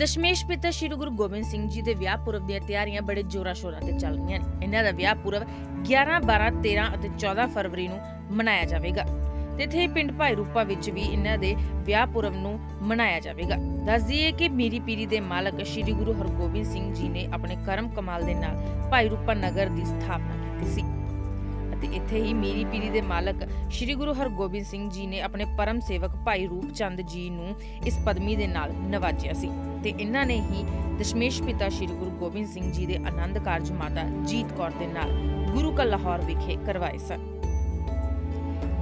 ਦਸ਼ਮੇਸ਼ ਪਿਤਾ ਸ਼੍ਰੀ ਗੁਰੂ ਗੋਬਿੰਦ ਸਿੰਘ ਜੀ ਦੇ ਵਿਆਹ ਪੁਰਬ ਦੀਆਂ ਤਿਆਰੀਆਂ ਬੜੇ ਜ਼ੋਰਾਂ ਸ਼ੋਰਾਂ ਤੇ ਚੱਲ ਰਹੀਆਂ ਨੇ। ਇਹਨਾਂ ਦਾ ਵਿਆਹ ਪੁਰਬ 11 12 13 ਅਤੇ 14 ਫਰਵਰੀ ਨੂੰ ਮਨਾਇਆ ਜਾਵੇਗਾ। ਤੇ ਇੱਥੇ ਪਿੰਡ ਭਾਈ ਰੂਪਾ ਵਿੱਚ ਵੀ ਇਹਨਾਂ ਦੇ ਵਿਆਹ ਪੁਰਬ ਨੂੰ ਮਨਾਇਆ ਜਾਵੇਗਾ। ਦੱਸ ਦਈਏ ਕਿ ਮੀਰੀ ਪੀਰੀ ਦੇ ਮਾਲਕ ਸ਼੍ਰੀ ਗੁਰੂ ਹਰਗੋਬਿੰਦ ਸਿੰਘ ਜੀ ਨੇ ਆਪਣੇ ਕਰਮ ਕਮਾਲ ਦੇ ਨਾਲ ਭਾਈ ਰੂਪਾ ਨਗਰ ਦੀ ਸਥਾਪਨਾ ਕੀਤੀ ਸੀ। ਤੇ ਇੱਥੇ ਹੀ ਮੀਰੀ ਪੀਰੀ ਦੇ ਮਾਲਕ ਸ਼੍ਰੀ ਗੁਰੂ ਹਰਗੋਬਿੰਦ ਸਿੰਘ ਜੀ ਨੇ ਆਪਣੇ ਪਰਮ ਸੇਵਕ ਭਾਈ ਰੂਪ ਚੰਦ ਜੀ ਨੂੰ ਇਸ ਪਦਮੀ ਦੇ ਨਾਲ ਨਵਾਜਿਆ ਸੀ ਤੇ ਇਹਨਾਂ ਨੇ ਹੀ ਦਸ਼ਮੇਸ਼ ਪਿਤਾ ਸ਼੍ਰੀ ਗੁਰੂ ਗੋਬਿੰਦ ਸਿੰਘ ਜੀ ਦੇ ਆਨੰਦ ਕਾਰਜ ਮਾਤਾ ਜੀਤ ਕੌਰ ਦੇ ਨਾਲ ਗੁਰੂ ਕਾ ਲਾਹੌਰ ਵਿਖੇ ਕਰਵਾਏ ਸਨ।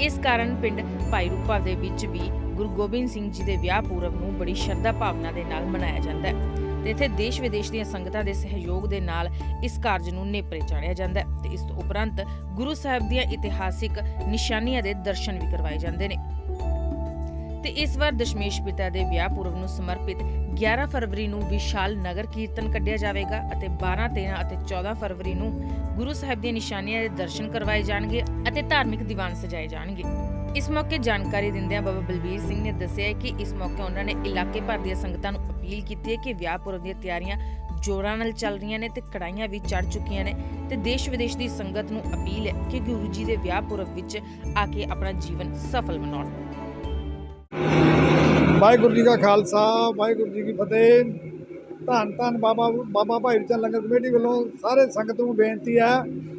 ਇਸ ਕਾਰਨ ਪਿੰਡ ਭਾਈ ਰੂਪਾ ਦੇ ਵਿੱਚ ਵੀ ਗੁਰੂ ਗੋਬਿੰਦ ਸਿੰਘ ਜੀ ਦੇ ਵਿਆਹ ਪੁਰਬ ਨੂੰ ਬੜੀ ਸ਼ਰਧਾ ਭਾਵਨਾ ਦੇ ਨਾਲ ਮਨਾਇਆ ਜਾਂਦਾ ਹੈ। ਤੇ ਇੱਥੇ ਦੇਸ਼ ਵਿਦੇਸ਼ ਦੀਆਂ ਸੰਗਤਾਂ ਦੇ ਸਹਿਯੋਗ ਦੇ ਨਾਲ ਇਸ ਕਾਰਜ ਨੂੰ ਨੇਪਰੇ ਚਾੜਿਆ ਜਾਂਦਾ ਹੈ ਤੇ ਇਸ ਤੋਂ ਉਪਰੰਤ ਗੁਰੂ ਸਾਹਿਬ ਦੀਆਂ ਇਤਿਹਾਸਿਕ ਨਿਸ਼ਾਨੀਆਂ ਦੇ ਦਰਸ਼ਨ ਵੀ ਕਰਵਾਏ ਜਾਂਦੇ ਨੇ। ਤੇ ਇਸ ਵਾਰ ਦਸ਼ਮੇਸ਼ ਪਿਤਾ ਦੇ ਵਿਆਹ ਪੁਰਬ ਨੂੰ ਸਮਰਪਿਤ 11 ਫਰਵਰੀ ਨੂੰ ਵਿਸ਼ਾਲ ਨਗਰ ਕੀਰਤਨ ਕੱਢਿਆ ਜਾਵੇਗਾ ਅਤੇ 12 13 ਅਤੇ 14 ਫਰਵਰੀ ਨੂੰ ਗੁਰੂ ਸਾਹਿਬ ਦੀਆਂ ਨਿਸ਼ਾਨੀਆਂ ਦੇ ਦਰਸ਼ਨ ਕਰਵਾਏ ਜਾਣਗੇ ਅਤੇ ਧਾਰਮਿਕ ਦੀਵਾਨ ਸਜਾਏ ਜਾਣਗੇ। ਇਸ ਮੌਕੇ ਜਾਣਕਾਰੀ ਦਿੰਦਿਆਂ ਬਾਬਾ ਬਲਬੀਰ ਸਿੰਘ ਨੇ ਦੱਸਿਆ ਕਿ ਇਸ ਮੌਕੇ ਉਹਨਾਂ ਨੇ ਇਲਾਕੇ ਭਰ ਦੀਆਂ ਸੰਗਤਾਂ ਨੂੰ ਅਪੀਲ ਕੀਤੀ ਹੈ ਕਿ ਵਿਆਹ ਪੁਰਬ ਦੀਆਂ ਤਿਆਰੀਆਂ ਜੋਰਾਂ ਨਾਲ ਚੱਲ ਰਹੀਆਂ ਨੇ ਤੇ ਕੜਾਈਆਂ ਵੀ ਚੜ ਚੁੱਕੀਆਂ ਨੇ ਤੇ ਦੇਸ਼ ਵਿਦੇਸ਼ ਦੀ ਸੰਗਤ ਨੂੰ ਅਪੀਲ ਹੈ ਕਿ ਗੁਰੂ ਜੀ ਦੇ ਵਿਆਹ ਪੁਰਬ ਵਿੱਚ ਆ ਕੇ ਆਪਣਾ ਜੀਵਨ ਸਫਲ ਬਣਾਉਣ ਵਾਹਿਗੁਰੂ ਜੀ ਕਾ ਖਾਲਸਾ, ਵਾਹਿਗੁਰੂ ਜੀ ਕੀ ਫਤਿਹ। ਧੰਨ ਧੰਨ ਬਾਬਾ ਬਾਬਾ ਭਾਈ ਚੰਦ ਲੰਗਰ ਕਮੇਟੀ ਵੱਲੋਂ ਸਾਰੇ ਸੰਗਤ ਨੂੰ ਬੇਨਤੀ ਹੈ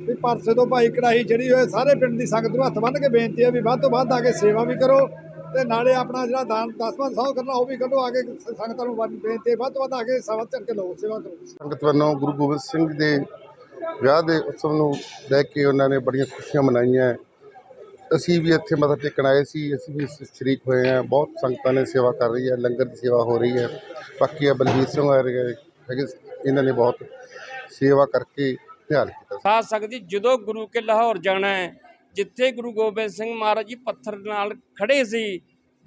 ਵੀ ਪਰਸੇ ਤੋਂ ਭਾਈ ਕੜਾਹੀ ਚੜੀ ਹੋਏ ਸਾਰੇ ਪਿੰਡ ਦੀ ਸੰਗਤ ਨੂੰ ਹੱਥ ਬੰਨ੍ਹ ਕੇ ਬੇਨਤੀ ਹੈ ਵੀ ਵੱਧ ਤੋਂ ਵੱਧ ਆ ਕੇ ਸੇਵਾ ਵੀ ਕਰੋ ਤੇ ਨਾਲੇ ਆਪਣਾ ਜਿਹੜਾ ਦਾਨ ਦਸਵਾਂ ਸੌ ਕਰਨਾ ਉਹ ਵੀ ਕੱਢੋ, ਆ ਕੇ ਸੰਗਤਾਂ ਨੂੰ ਵੱਧ ਬੇਨਤੀ ਹੈ, ਵੱਧ ਤੋਂ ਵੱਧ ਆ ਕੇ ਸੇਵਾ ਚੜ ਕੇ ਲਓ ਸੇਵਾ ਕਰੋ। ਸੰਗਤ ਵੱਲੋਂ ਗੁਰੂ ਗੋਬਿੰਦ ਸਿੰਘ ਦੇ ਵਿਆਹ ਦੇ ਉਤਸਵ ਨੂੰ ਲੈ ਕੇ ਉਹਨਾਂ ਨੇ ਬੜੀਆਂ ਖੁਸ਼ੀਆਂ ਮਨਾਈਆਂ। ਅਸੀਂ ਵੀ ਇੱਥੇ ਮੱਥਾ ਟੇਕਣ ਆਏ ਸੀ ਅਸੀਂ ਵੀ ਸ਼- ਸ਼ਰੀਕ ਹੋਏ ਹਾਂ ਬਹੁਤ ਸੰਗਤਾਂ ਨੇ ਸੇਵਾ ਕਰ ਰਹੀ ਹੈ ਲੰਗਰ ਦੀ ਸੇਵਾ ਹੋ ਰਹੀ ਹੈ। ਬਾਕੀ ਆ ਬਲਵੀਰ ਸਿੰਘ ਹੈਗੇ ਇਹਨਾਂ ਨੇ ਬਹੁਤ ਸੇਵਾ ਕਰਕੇ ਨਿਹਾਲ ਕੀਤਾ ਸਾਧ ਸੰਗਤ ਜੀ ਜਦੋਂ ਗੁਰੂ ਕੇ ਲਾਹੌਰ ਜਾਣਾ ਹੈ ਜਿੱਥੇ ਗੁਰੂ ਗੋਬਿੰਦ ਸਿੰਘ ਮਹਾਰਾਜ ਜੀ ਪੱਥਰ ਨਾਲ ਖੜੇ ਸੀ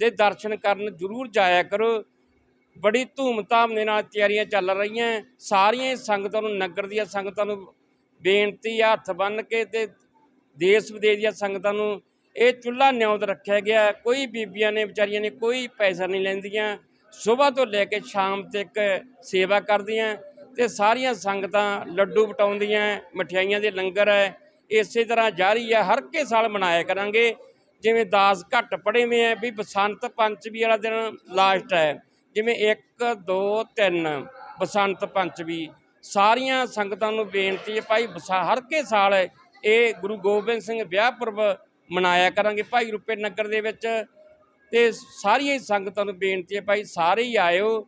ਦੇ ਦਰਸ਼ਨ ਕਰਨ ਜ਼ਰੂਰ ਜਾਇਆ ਕਰੋ। ਬੜੀ ਧੂਮ-ਧਾਮ ਦੇ ਨਾਲ ਤਿਆਰੀਆਂ ਚੱਲ ਰਹੀਆਂ ਸਾਰੀਆਂ ਸੰਗਤਾਂ ਨੂੰ ਨਗਰ ਦੀਆਂ ਸੰਗਤਾਂ ਨੂੰ ਬੇਨਤੀ ਆ, ਹੱਥ ਬੰਨ੍ਹ ਕੇ ਤੇ ਦੇਸ਼ ਵਿਦੇਸ਼ ਦੀਆਂ ਸੰਗਤਾਂ ਨੂੰ ਇਹ ਚੁੱਲ੍ਹਾ ਨਿਉਂਦ ਰੱਖਿਆ ਗਿਆ ਕੋਈ ਬੀਬੀਆਂ ਨੇ, ਵਿਚਾਰੀਆਂ ਨੇ ਕੋਈ ਪੈਸਾ ਨਹੀਂ ਲੈਂਦੀਆਂ। ਸਵੇਰ ਤੋਂ ਲੈ ਕੇ ਸ਼ਾਮ ਤੱਕ ਸੇਵਾ ਕਰਦੀਆਂ ਤੇ ਸਾਰੀਆਂ ਸੰਗਤਾਂ ਲੱਡੂ ਵਟਾਉਂਦੀਆਂ, ਮਠਿਆਈਆਂ ਦੇ ਲੰਗਰ ਹੈ। ਇਸੇ ਤਰ੍ਹਾਂ ਜਾਰੀ ਹੈ, ਹਰ ਕੇ ਸਾਲ ਮਨਾਇਆ ਕਰਾਂਗੇ। ਜਿਵੇਂ ਦਾਸ ਘੱਟ ਪੜੇ ਹੋਏ ਹੈ, ਵੀ ਬਸੰਤ ਪੰਚਮੀ ਵਾਲਾ ਦਿਨ ਲਾਸਟ ਹੈ। ਜਿਵੇਂ 1 2 3 ਬਸੰਤ ਪੰਚਮੀ। ਸਾਰੀਆਂ ਸੰਗਤਾਂ ਨੂੰ ਬੇਨਤੀ ਹੈ, ਭਾਈ ਬਸਾ, ਹਰ ਕੇ ਸਾਲ ਇਹ ਗੁਰੂ ਗੋਬਿੰਦ ਸਿੰਘ ਵਿਆਹ ਪੁਰਬ ਮਨਾਇਆ ਕਰਾਂਗੇ ਭਾਈ ਰੂਪੇ ਨਗਰ ਦੇ ਵਿੱਚ। ਤੇ ਸਾਰੀਆਂ ਹੀ ਸੰਗਤਾਂ ਨੂੰ ਬੇਨਤੀ ਹੈ ਭਾਈ, ਸਾਰੇ ਹੀ ਆਇਓ।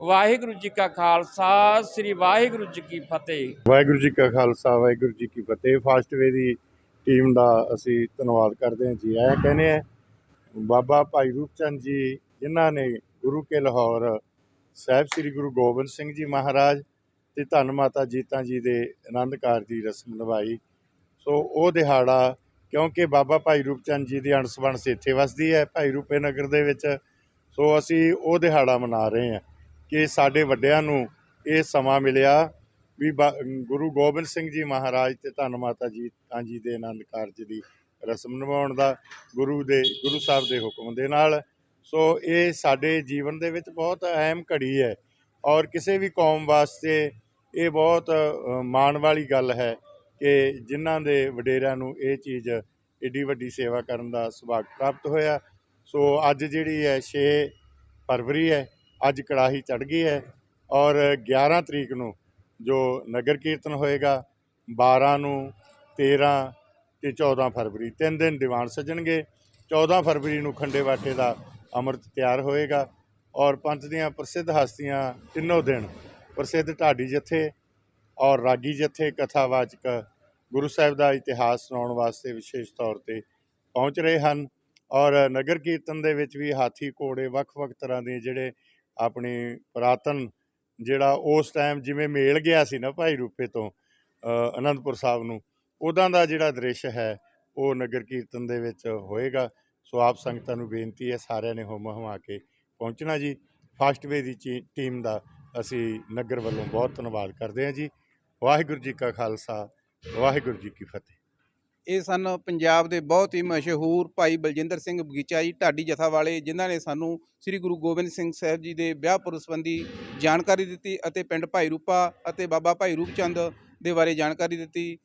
ਵਾਹਿਗੁਰੂ ਜੀ ਕਾ ਖਾਲਸਾ, ਸ੍ਰੀ ਵਾਹਿਗੁਰੂ ਜੀ ਕੀ ਫਤਿਹ। ਵਾਹਿਗੁਰੂ ਜੀ ਕਾ ਖਾਲਸਾ, ਵਾਹਿਗੁਰੂ ਜੀ ਕੀ ਫਤਿਹ। ਫਾਸਟਵੇ ਦੀ ਟੀਮ ਦਾ ਅਸੀਂ ਧੰਨਵਾਦ ਕਰਦੇ ਹਾਂ ਜੀ। ਆਇਆ ਕਹਿੰਦੇ ਆ, ਬਾਬਾ ਭਾਈ ਰੂਪ ਚੰਦ ਜੀ, ਜਿਨ੍ਹਾਂ ਨੇ ਗੁਰੂ ਕੇ ਲਾਹੌਰ ਸਾਹਿਬ ਸ੍ਰੀ ਗੁਰੂ ਗੋਬਿੰਦ ਸਿੰਘ ਜੀ ਮਹਾਰਾਜ ਤੇ ਧੰਨ ਮਾਤਾ ਜੀਤਾਂ ਜੀ ਦੇ ਆਨੰਦ ਕਾਰਜ ਦੀ ਰਸਮ ਨਿਭਾਈ। ਸੋ ਉਹ ਦਿਹਾੜਾ ਕਿਉਂਕਿ ਬਾਬਾ ਭਾਈ ਰੂਪ ਚੰਦ ਜੀ ਦੀ ਅਣਸ ਵਣਸ ਇੱਥੇ ਵਸਦੀ ਹੈ ਭਾਈ ਰੂਪੇ ਨਗਰ ਦੇ ਵਿੱਚ। ਸੋ ਅਸੀਂ ਉਹ ਦਿਹਾੜਾ ਮਨਾ ਰਹੇ ਹਾਂ ਕਿ ਸਾਡੇ ਵੱਡਿਆਂ ਨੂੰ ਇਹ ਸਮਾਂ ਮਿਲਿਆ ਵੀ ਬਾ- ਗੁਰੂ ਗੋਬਿੰਦ ਸਿੰਘ ਜੀ ਮਹਾਰਾਜ ਤੇ ਧੰਨ ਮਾਤਾ ਜੀ, ਤਾਂ ਜੀ ਦੇ ਆਨੰਦ ਕਾਰਜ ਦੀ ਰਸਮ ਨਿਭਾਉਣ ਦਾ ਗੁਰੂ ਦੇ, ਗੁਰੂ ਸਾਹਿਬ ਦੇ ਹੁਕਮ ਦੇ ਨਾਲ। ਸੋ ਇਹ ਸਾਡੇ ਜੀਵਨ ਦੇ ਵਿੱਚ ਬਹੁਤ ਅਹਿਮ ਘੜੀ ਹੈ ਔਰ ਕਿਸੇ ਵੀ ਕੌਮ ਵਾਸਤੇ ਇਹ ਬਹੁਤ ਮਾਣ ਵਾਲੀ ਗੱਲ ਹੈ ਕਿ ਜਿਨ੍ਹਾਂ ਦੇ ਵਡੇਰਿਆਂ ਨੂੰ ਇਹ ਚੀਜ਼ ਏਡੀ ਵੱਡੀ ਸੇਵਾ ਕਰਨ ਦਾ ਸੁਭਾਗ ਪ੍ਰਾਪਤ ਹੋਇਆ। ਸੋ ਅੱਜ ਜਿਹੜੀ ਹੈ 6 ਫਰਵਰੀ ਹੈ, ਅੱਜ ਕੜਾਹੀ ਚੜ ਗਈ ਹੈ ਔਰ 11 ਤਰੀਕ ਨੂੰ ਜੋ ਨਗਰ ਕੀਰਤਨ ਹੋਏਗਾ 12 ਨੂੰ 13 ਤੇ 14 ਫਰਵਰੀ, ਤਿੰਨ ਦਿਨ ਦੀਵਾਨ ਸਜਣਗੇ। 14 ਫਰਵਰੀ ਨੂੰ ਖੰਡੇ ਵਾਟੇ ਦਾ ਅੰਮ੍ਰਿਤ ਤਿਆਰ ਹੋਏਗਾ ਔਰ ਪੰਥ ਦੀਆਂ ਪ੍ਰਸਿੱਧ ਹਸਤੀਆਂ ਤਿੰਨੋਂ ਦਿਨ ਪ੍ਰਸਿੱਧ ਢਾਡੀ ਜਥੇ ਔਰ ਰਾਗੀ ਜਥੇ ਕਥਾਵਾਚਕ ਗੁਰੂ ਸਾਹਿਬ ਦਾ ਇਤਿਹਾਸ ਸੁਣਾਉਣ ਵਾਸਤੇ ਵਿਸ਼ੇਸ਼ ਤੌਰ ਤੇ ਪਹੁੰਚ ਰਹੇ ਹਨ ਔਰ ਨਗਰ ਕੀਰਤਨ ਦੇ ਵਿੱਚ ਵੀ ਹਾਥੀ ਘੋੜੇ ਵੱਖ-ਵੱਖ ਤਰ੍ਹਾਂ ਦੇ ਜਿਹੜੇ ਆਪਣੀ ਪੁਰਾਤਨ ਜਿਹੜਾ ਉਸ ਟਾਈਮ ਜਿਵੇਂ ਮੇਲ ਗਿਆ ਸੀ ਨਾ ਭਾਈ ਰੂਪੇ ਤੋਂ ਅਨੰਦਪੁਰ ਸਾਹਿਬ ਨੂੰ ਉਦਾਂ ਦਾ ਜਿਹੜਾ ਦ੍ਰਿਸ਼ ਹੈ ਉਹ ਨਗਰ ਕੀਰਤਨ ਦੇ ਵਿੱਚ ਹੋਏਗਾ। ਸੋ ਆਪ ਸੰਗਤਾਂ ਨੂੰ ਬੇਨਤੀ ਹੈ ਸਾਰਿਆਂ ਨੇ ਹੁਮ ਹਮਾ ਕੇ ਪਹੁੰਚਣਾ ਜੀ। ਫਾਸਟਵੇ ਦੀ ਚੀ- ਟੀਮ ਦਾ ਅਸੀਂ ਨਗਰ ਵੱਲੋਂ ਬਹੁਤ ਧੰਨਵਾਦ ਕਰਦੇ ਹਾਂ ਜੀ। ਵਾਹਿਗੁਰੂ ਜੀ ਕਾ ਖਾਲਸਾ, ਵਾਹਿਗੁਰੂ ਜੀ ਕੀ ਫਤਿਹ। ਇਹ ਸਨ ਪੰਜਾਬ ਦੇ ਬਹੁਤ ਹੀ ਮਸ਼ਹੂਰ ਭਾਈ ਬਲਜਿੰਦਰ ਸਿੰਘ ਬਗੀਚਾ ਜੀ, ਢਾਡੀ ਜਥਾ ਵਾਲੇ, ਜਿਨ੍ਹਾਂ ਨੇ ਸਾਨੂੰ ਸ੍ਰੀ ਗੁਰੂ ਗੋਬਿੰਦ ਸਿੰਘ ਸਾਹਿਬ ਜੀ ਦੇ ਵਿਆਹ ਪੁਰਬ ਸੰਬੰਧੀ ਜਾਣਕਾਰੀ ਦਿੱਤੀ ਅਤੇ ਪਿੰਡ ਭਾਈ ਰੂਪਾ ਅਤੇ ਬਾਬਾ ਭਾਈ ਰੂਪਚੰਦ ਦੇ ਬਾਰੇ ਜਾਣਕਾਰੀ ਦਿੱਤੀ।